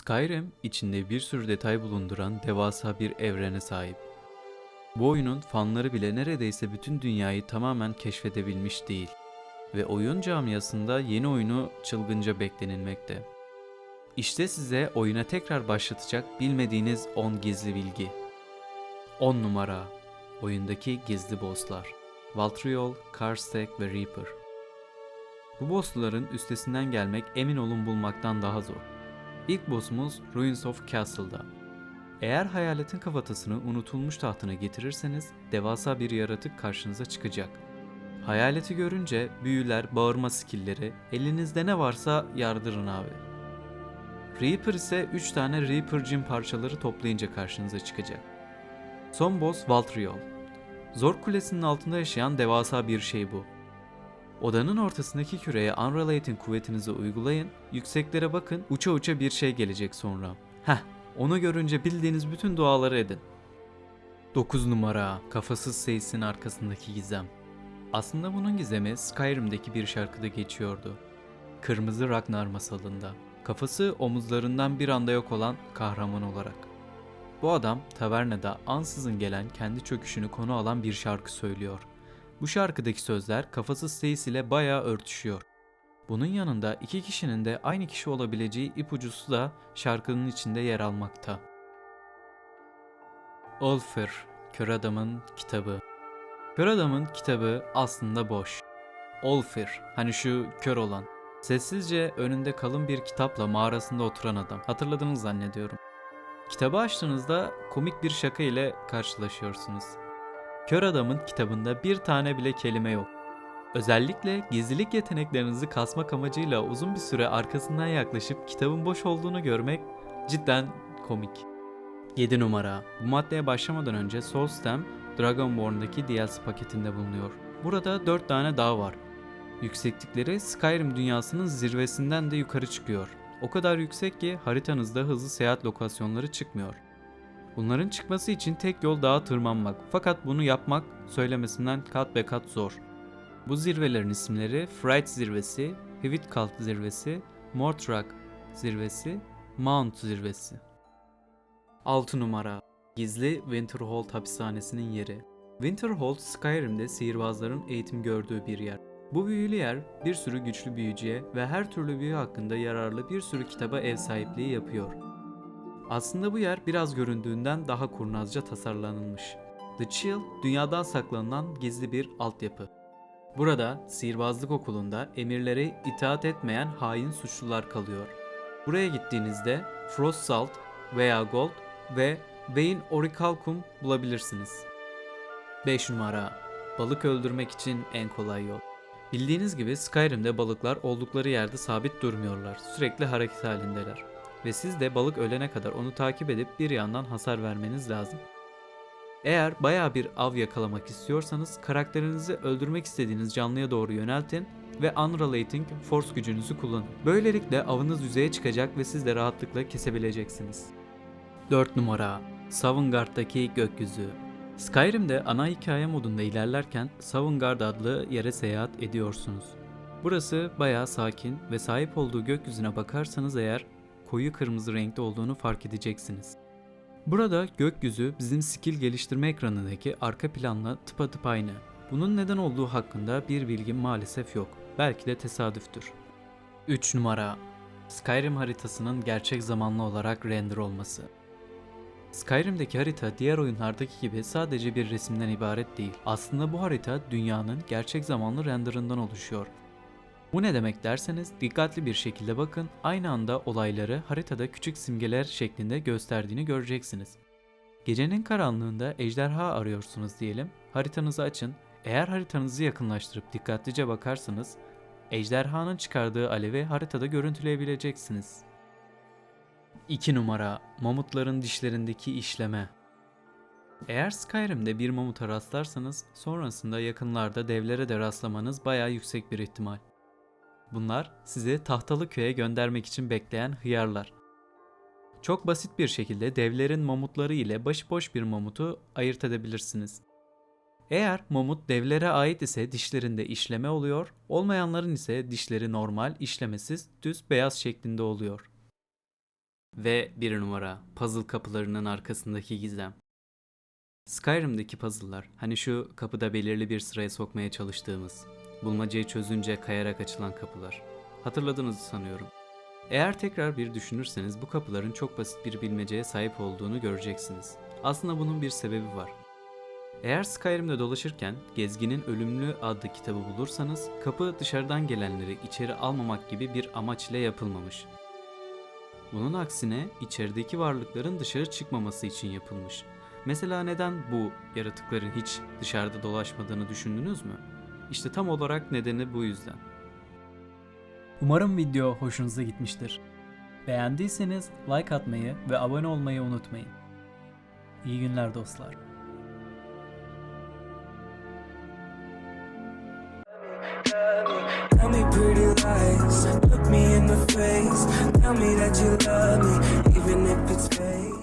Skyrim içinde bir sürü detay bulunduran devasa bir evrene sahip. Bu oyunun fanları bile neredeyse bütün dünyayı tamamen keşfedebilmiş değil ve oyun camiasında yeni oyunu çılgınca beklenilmekte. İşte size oyuna tekrar başlatacak bilmediğiniz 10 gizli bilgi. 10 numara Oyundaki gizli bosslar Valtriol, Karstek ve Reaper Bu bossların üstesinden gelmek emin olun bulmaktan daha zor. İlk boss'umuz Ruins of Castle'da. Eğer hayaletin kafatasını unutulmuş tahtına getirirseniz devasa bir yaratık karşınıza çıkacak. Hayaleti görünce büyüler, bağırma skillleri, elinizde ne varsa yardırın abi. Reaper ise 3 tane Reaper Jim parçaları toplayınca karşınıza çıkacak. Son boss Valtriol. Zor Kulesi'nin altında yaşayan devasa bir şey bu. Odanın ortasındaki küreye Unrelated kuvvetinizi uygulayın, yükseklere bakın, uça uça bir şey gelecek sonra. Heh, onu görünce bildiğiniz bütün duaları edin. 9 numara, kafasız seysin arkasındaki gizem. Aslında bunun gizemi Skyrim'deki bir şarkıda geçiyordu. Kırmızı Ragnar masalında. Kafası omuzlarından bir anda yok olan kahraman olarak. Bu adam tavernada ansızın gelen kendi çöküşünü konu alan bir şarkı söylüyor. Bu şarkıdaki sözler kafasız Seyis ile bayağı örtüşüyor. Bunun yanında iki kişinin de aynı kişi olabileceği ipucusu da şarkının içinde yer almakta. Olfer, Kör Adam'ın kitabı. Kör Adam'ın kitabı aslında boş. Olfer, hani şu kör olan. Sessizce önünde kalın bir kitapla mağarasında oturan adam. Hatırladınız zannediyorum. Kitabı açtığınızda komik bir şaka ile karşılaşıyorsunuz. Kör adamın kitabında bir tane bile kelime yok. Özellikle gizlilik yeteneklerinizi kasmak amacıyla uzun bir süre arkasından yaklaşıp kitabın boş olduğunu görmek cidden komik. 7 numara. Bu maddeye başlamadan önce Soulstem, Dragonborn'daki DLC paketinde bulunuyor. Burada 4 tane dağ var. Yükseklikleri Skyrim dünyasının zirvesinden de yukarı çıkıyor. O kadar yüksek ki haritanızda hızlı seyahat lokasyonları çıkmıyor. Bunların çıkması için tek yol dağa tırmanmak. Fakat bunu yapmak söylemesinden kat be kat zor. Bu zirvelerin isimleri Fright zirvesi, Hwitkalk zirvesi, Mortrak zirvesi, Mount zirvesi. 6 numara Gizli Winterhold hapishanesinin yeri. Winterhold Skyrim'de sihirbazların eğitim gördüğü bir yer. Bu büyülü yer bir sürü güçlü büyücüye ve her türlü büyü hakkında yararlı bir sürü kitaba ev sahipliği yapıyor. Aslında bu yer biraz göründüğünden daha kurnazca tasarlanılmış. The Chill, dünyadan saklanılan gizli bir altyapı. Burada sihirbazlık okulunda emirlere itaat etmeyen hain suçlular kalıyor. Buraya gittiğinizde Frost Salt veya Gold ve Vein Orichalcum bulabilirsiniz. 5 numara Balık öldürmek için en kolay yol. Bildiğiniz gibi Skyrim'de balıklar oldukları yerde sabit durmuyorlar. Sürekli hareket halindeler. Ve siz de balık ölene kadar onu takip edip bir yandan hasar vermeniz lazım. Eğer baya bir av yakalamak istiyorsanız karakterinizi öldürmek istediğiniz canlıya doğru yöneltin ve Unrelating Force gücünüzü kullanın. Böylelikle avınız yüzeye çıkacak ve siz de rahatlıkla kesebileceksiniz. 4 numara Savangard'daki gökyüzü Skyrim'de ana hikaye modunda ilerlerken Savangard adlı yere seyahat ediyorsunuz. Burası bayağı sakin ve sahip olduğu gökyüzüne bakarsanız eğer koyu kırmızı renkte olduğunu fark edeceksiniz. Burada gökyüzü bizim skill geliştirme ekranındaki arka planla tıpatıp aynı. Bunun neden olduğu hakkında bir bilgim maalesef yok. Belki de tesadüftür. 3 numara Skyrim haritasının gerçek zamanlı olarak render olması. Skyrim'deki harita diğer oyunlardaki gibi sadece bir resimden ibaret değil. Aslında bu harita dünyanın gerçek zamanlı renderından oluşuyor. Bu ne demek derseniz dikkatli bir şekilde bakın aynı anda olayları haritada küçük simgeler şeklinde gösterdiğini göreceksiniz. Gecenin karanlığında ejderha arıyorsunuz diyelim. Haritanızı açın. Eğer haritanızı yakınlaştırıp dikkatlice bakarsanız ejderhanın çıkardığı alevi haritada görüntüleyebileceksiniz. 2 numara Mamutların dişlerindeki işleme Eğer Skyrim'de bir mamuta rastlarsanız sonrasında yakınlarda devlere de rastlamanız bayağı yüksek bir ihtimal. Bunlar sizi tahtalı köye göndermek için bekleyen hıyarlar. Çok basit bir şekilde devlerin mamutları ile başıboş bir mamutu ayırt edebilirsiniz. Eğer mamut devlere ait ise dişlerinde işleme oluyor, olmayanların ise dişleri normal, işlemesiz, düz beyaz şeklinde oluyor. Ve bir numara, puzzle kapılarının arkasındaki gizem. Skyrim'deki puzzle'lar, hani şu kapıda belirli bir sıraya sokmaya çalıştığımız, bulmacayı çözünce kayarak açılan kapılar. Hatırladığınızı sanıyorum. Eğer tekrar bir düşünürseniz bu kapıların çok basit bir bilmeceye sahip olduğunu göreceksiniz. Aslında bunun bir sebebi var. Eğer Skyrim'de dolaşırken Gezginin Ölümlü adlı kitabı bulursanız kapı dışarıdan gelenleri içeri almamak gibi bir amaç ile yapılmamış. Bunun aksine içerideki varlıkların dışarı çıkmaması için yapılmış. Mesela neden bu yaratıkların hiç dışarıda dolaşmadığını düşündünüz mü? İşte tam olarak nedeni bu yüzden. Umarım video hoşunuza gitmiştir. Beğendiyseniz like atmayı ve abone olmayı unutmayın. İyi günler dostlar. Tell me pretty lies, look me in the face. Tell me that you love me,